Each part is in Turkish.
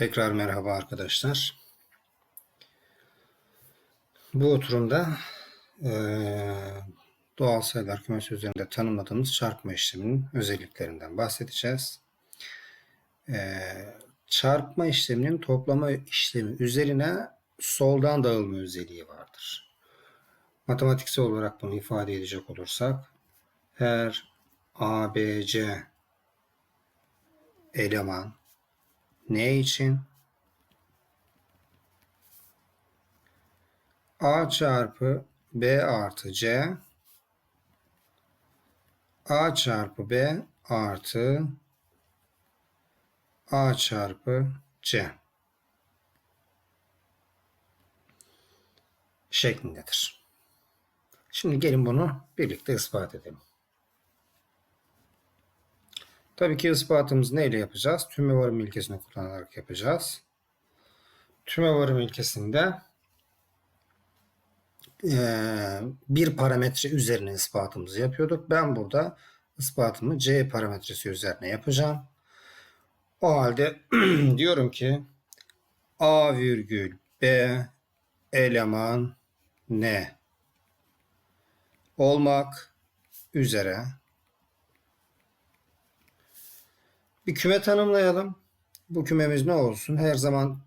Tekrar merhaba arkadaşlar. Bu oturumda eee, doğal sayılar kümesi üzerinde tanımladığımız çarpma işleminin özelliklerinden bahsedeceğiz. Eee, çarpma işleminin toplama işlemi üzerine soldan dağılma özelliği vardır. Matematiksel olarak bunu ifade edecek olursak her ABC eleman ne için? A çarpı B artı C A çarpı B artı A çarpı C şeklindedir. Şimdi gelin bunu birlikte ispat edelim. Tabii ki ispatımızı neyle yapacağız? Tüme varım ilkesini kullanarak yapacağız. Tüme varım ilkesinde eee, bir parametre üzerine ispatımızı yapıyorduk. Ben burada ispatımı C parametresi üzerine yapacağım. O halde diyorum ki A virgül B eleman N olmak üzere Bir küme tanımlayalım. Bu kümemiz ne olsun? Her zaman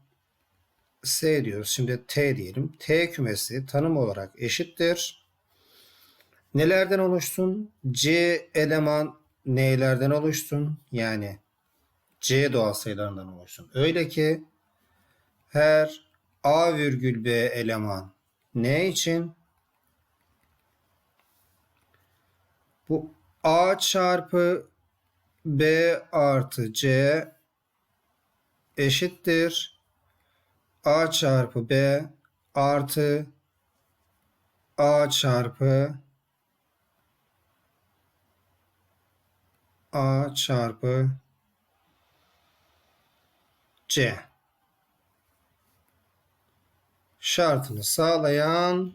S diyoruz. Şimdi T diyelim. T kümesi tanım olarak eşittir. Nelerden oluşsun? C eleman neylerden oluşsun? Yani C doğal sayılarından oluşsun. Öyle ki her A virgül B eleman ne için? Bu A çarpı B artı C eşittir. A çarpı B artı A çarpı A çarpı C şartını sağlayan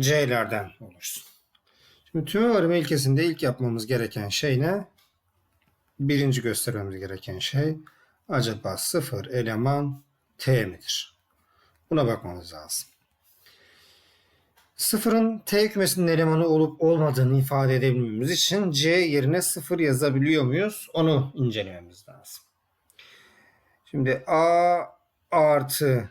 C'lerden oluşsun. Şimdi tüme varım ilkesinde ilk yapmamız gereken şey ne? Birinci göstermemiz gereken şey acaba sıfır eleman t midir? Buna bakmamız lazım. Sıfırın t kümesinin elemanı olup olmadığını ifade edebilmemiz için c yerine sıfır yazabiliyor muyuz? Onu incelememiz lazım. Şimdi a artı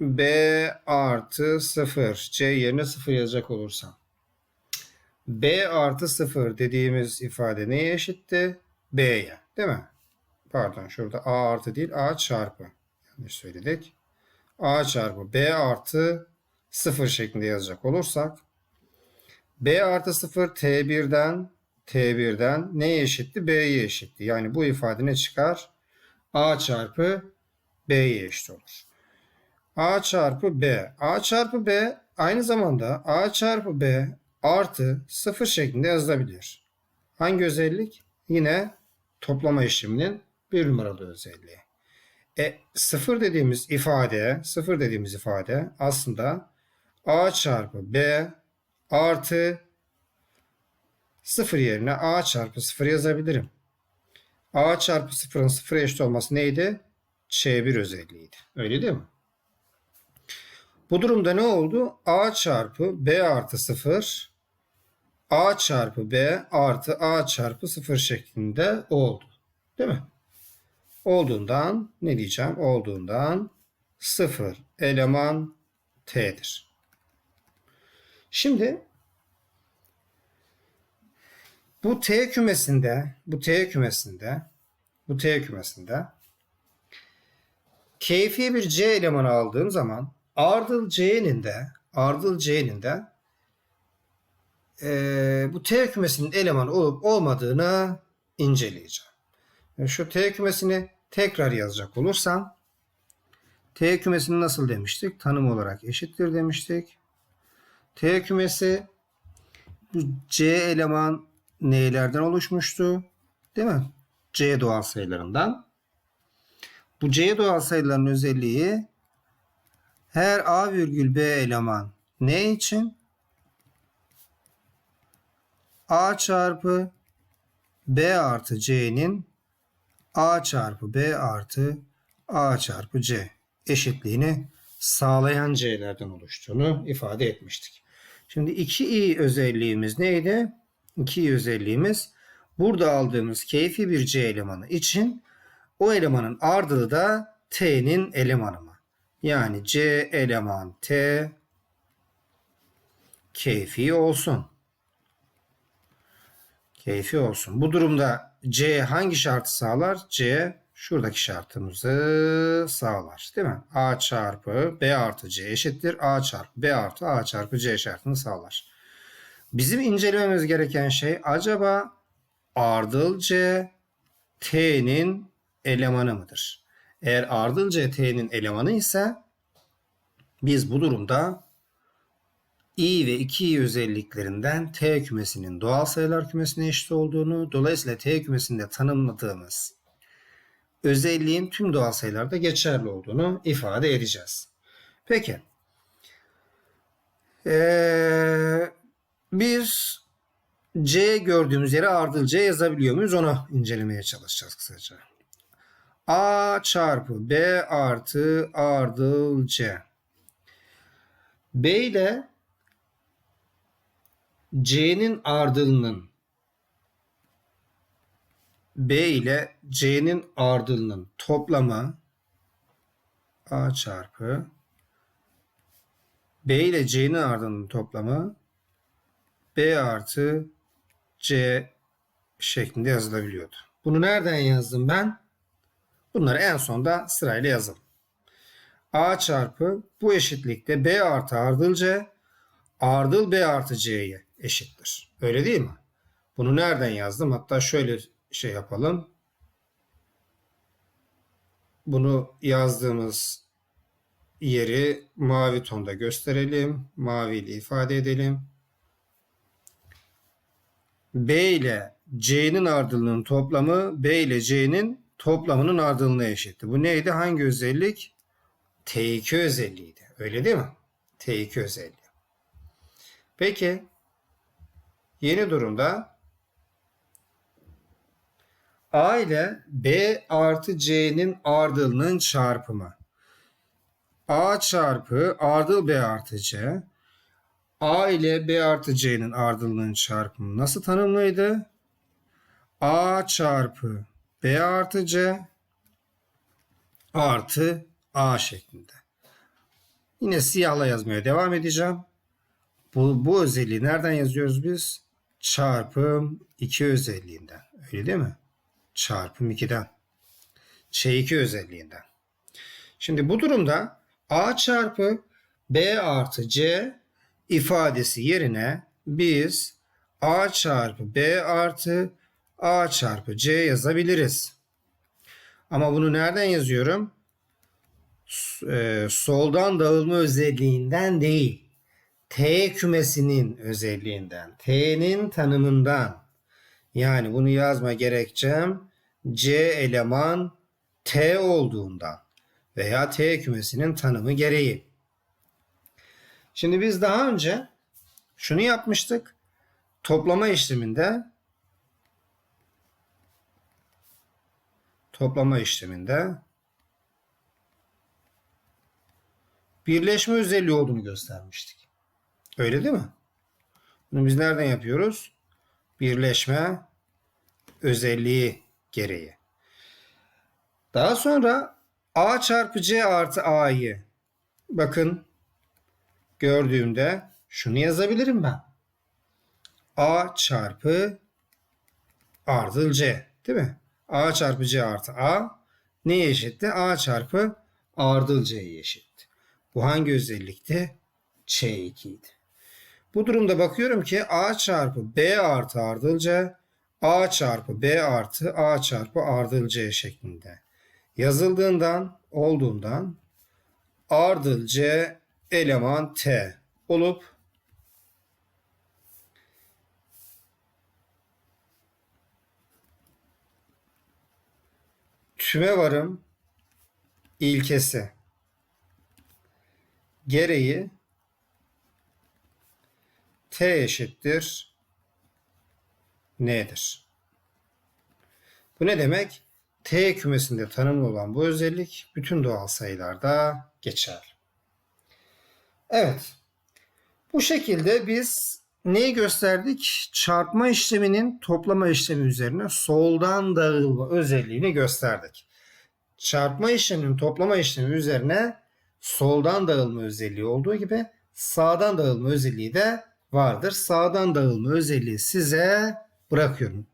b artı sıfır c yerine sıfır yazacak olursam B artı 0 dediğimiz ifade neye eşitti? B'ye. Değil mi? Pardon şurada A artı değil A çarpı. Yanlış söyledik. A çarpı B artı 0 şeklinde yazacak olursak B artı 0 T1'den T1'den neye eşitti? B'ye eşitti. Yani bu ifade ne çıkar? A çarpı B'ye eşit olur. A çarpı B. A çarpı B aynı zamanda A çarpı B artı 0 şeklinde yazılabilir. Hangi özellik? Yine toplama işleminin bir numaralı özelliği. E, 0 dediğimiz ifade, 0 dediğimiz ifade aslında A çarpı B artı 0 yerine A çarpı 0 yazabilirim. A çarpı 0'ın 0'a eşit olması neydi? Ç1 özelliğiydi. Öyle değil mi? Bu durumda ne oldu? A çarpı B artı 0 A çarpı B artı A çarpı 0 şeklinde oldu. Değil mi? Olduğundan ne diyeceğim? Olduğundan 0 eleman T'dir. Şimdi bu T kümesinde bu T kümesinde bu T kümesinde keyfi bir C elemanı aldığım zaman ardıl C'nin de ardıl C'nin de e, bu T kümesinin elemanı olup olmadığını inceleyeceğim. Şu T kümesini tekrar yazacak olursam T kümesini nasıl demiştik? Tanım olarak eşittir demiştik. T kümesi bu C eleman neylerden oluşmuştu? Değil mi? C doğal sayılarından. Bu C doğal sayıların özelliği her A virgül B eleman ne için? A çarpı B artı C'nin A çarpı B artı A çarpı C eşitliğini sağlayan C'lerden oluştuğunu ifade etmiştik. Şimdi 2i özelliğimiz neydi? 2i özelliğimiz burada aldığımız keyfi bir C elemanı için o elemanın ardılı da T'nin elemanı mı? Yani C eleman T keyfi olsun. Keyfi olsun. Bu durumda C hangi şartı sağlar? C şuradaki şartımızı sağlar. Değil mi? A çarpı B artı C eşittir. A çarpı B artı A çarpı C şartını sağlar. Bizim incelememiz gereken şey acaba ardıl C T'nin elemanı mıdır? Eğer ardıl C T'nin elemanı ise biz bu durumda i ve 2i özelliklerinden T kümesinin doğal sayılar kümesine eşit olduğunu, dolayısıyla T kümesinde tanımladığımız özelliğin tüm doğal sayılarda geçerli olduğunu ifade edeceğiz. Peki. Ee, biz C gördüğümüz yere ardıl C yazabiliyor muyuz? Onu incelemeye çalışacağız kısaca. A çarpı B artı ardıl C. B ile C'nin ardılının B ile C'nin ardılının toplamı A çarpı B ile C'nin ardılının toplamı B artı C şeklinde yazılabiliyordu. Bunu nereden yazdım ben? Bunları en sonda sırayla yazalım. A çarpı bu eşitlikte B artı ardıl C ardıl B artı C'ye eşittir. Öyle değil mi? Bunu nereden yazdım? Hatta şöyle şey yapalım. Bunu yazdığımız yeri mavi tonda gösterelim. Mavi ile ifade edelim. B ile C'nin ardılının toplamı B ile C'nin toplamının ardılığına eşitti. Bu neydi? Hangi özellik? T2 özelliğiydi. Öyle değil mi? T2 özelliği. Peki yeni durumda A ile B artı C'nin ardılının çarpımı. A çarpı ardıl B artı C. A ile B artı C'nin ardılının çarpımı nasıl tanımlıydı? A çarpı B artı C artı A şeklinde. Yine siyahla yazmaya devam edeceğim. Bu, bu özelliği nereden yazıyoruz biz? Çarpım 2 özelliğinden. Öyle değil mi? Çarpım 2'den. Ç2 özelliğinden. Şimdi bu durumda A çarpı B artı C ifadesi yerine biz A çarpı B artı A çarpı C yazabiliriz. Ama bunu nereden yazıyorum? E, soldan dağılma özelliğinden değil. T kümesinin özelliğinden, T'nin tanımından. Yani bunu yazma gerekçem C eleman T olduğundan veya T kümesinin tanımı gereği. Şimdi biz daha önce şunu yapmıştık. Toplama işleminde toplama işleminde birleşme özelliği olduğunu göstermiştik. Öyle değil mi? Bunu biz nereden yapıyoruz? Birleşme özelliği gereği. Daha sonra A çarpı C artı A'yı bakın gördüğümde şunu yazabilirim ben. A çarpı ardıl C değil mi? A çarpı C artı A neye eşitti? A çarpı ardıl C'ye eşitti. Bu hangi özellikti? Ç2 idi. Bu durumda bakıyorum ki A çarpı B artı ardıl C A çarpı B artı A çarpı ardıl C şeklinde yazıldığından olduğundan ardıl C eleman T olup tüme varım ilkesi gereği T eşittir N'dir. Bu ne demek? T kümesinde tanımlı olan bu özellik bütün doğal sayılarda geçerli. Evet. Bu şekilde biz neyi gösterdik? Çarpma işleminin toplama işlemi üzerine soldan dağılma özelliğini gösterdik. Çarpma işleminin toplama işlemi üzerine soldan dağılma özelliği olduğu gibi sağdan dağılma özelliği de vardır. Sağdan dağılma özelliği size bırakıyorum.